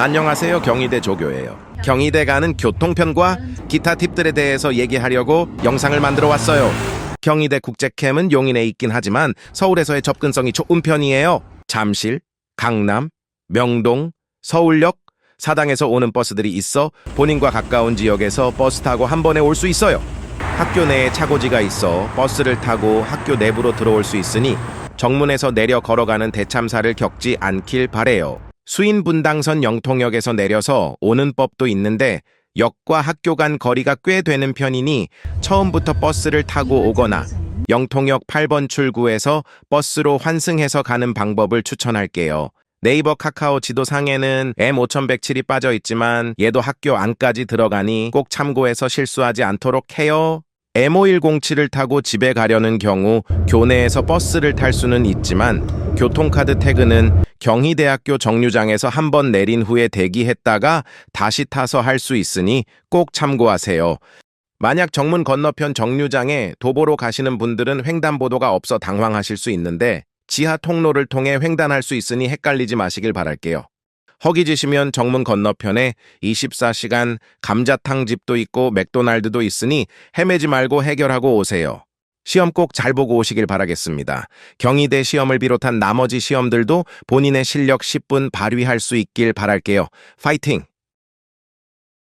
안녕하세요. 경희대 조교예요. 경희대 가는 교통편과 기타 팁들에 대해서 얘기하려고 영상을 만들어 왔어요. 경희대 국제캠은 용인에 있긴 하지만 서울에서의 접근성이 좋은 편이에요. 잠실, 강남, 명동, 서울역, 사당에서 오는 버스들이 있어 본인과 가까운 지역에서 버스 타고 한 번에 올 수 있어요. 학교 내에 차고지가 있어 버스를 타고 학교 내부로 들어올 수 있으니 정문에서 내려 걸어가는 대참사를 겪지 않길 바래요. 수인 분당선 영통역에서 내려서 오는 법도 있는데 역과 학교 간 거리가 꽤 되는 편이니 처음부터 버스를 타고 오거나 영통역 8번 출구에서 버스로 환승해서 가는 방법을 추천할게요. 네이버 카카오 지도상에는 M5107이 빠져 있지만 얘도 학교 안까지 들어가니 꼭 참고해서 실수하지 않도록 해요. M5107을 타고 집에 가려는 경우 교내에서 버스를 탈 수는 있지만 교통카드 태그는 경희대학교 정류장에서 한 번 내린 후에 대기했다가 다시 타서 할 수 있으니 꼭 참고하세요. 만약 정문 건너편 정류장에 도보로 가시는 분들은 횡단보도가 없어 당황하실 수 있는데 지하 통로를 통해 횡단할 수 있으니 헷갈리지 마시길 바랄게요. 허기지시면 정문 건너편에 24시간 감자탕 집도 있고 맥도날드도 있으니 헤매지 말고 해결하고 오세요. 시험 꼭 잘 보고 오시길 바라겠습니다. 경희대 시험을 비롯한 나머지 시험들도 본인의 실력 10분 발휘할 수 있길 바랄게요. 파이팅!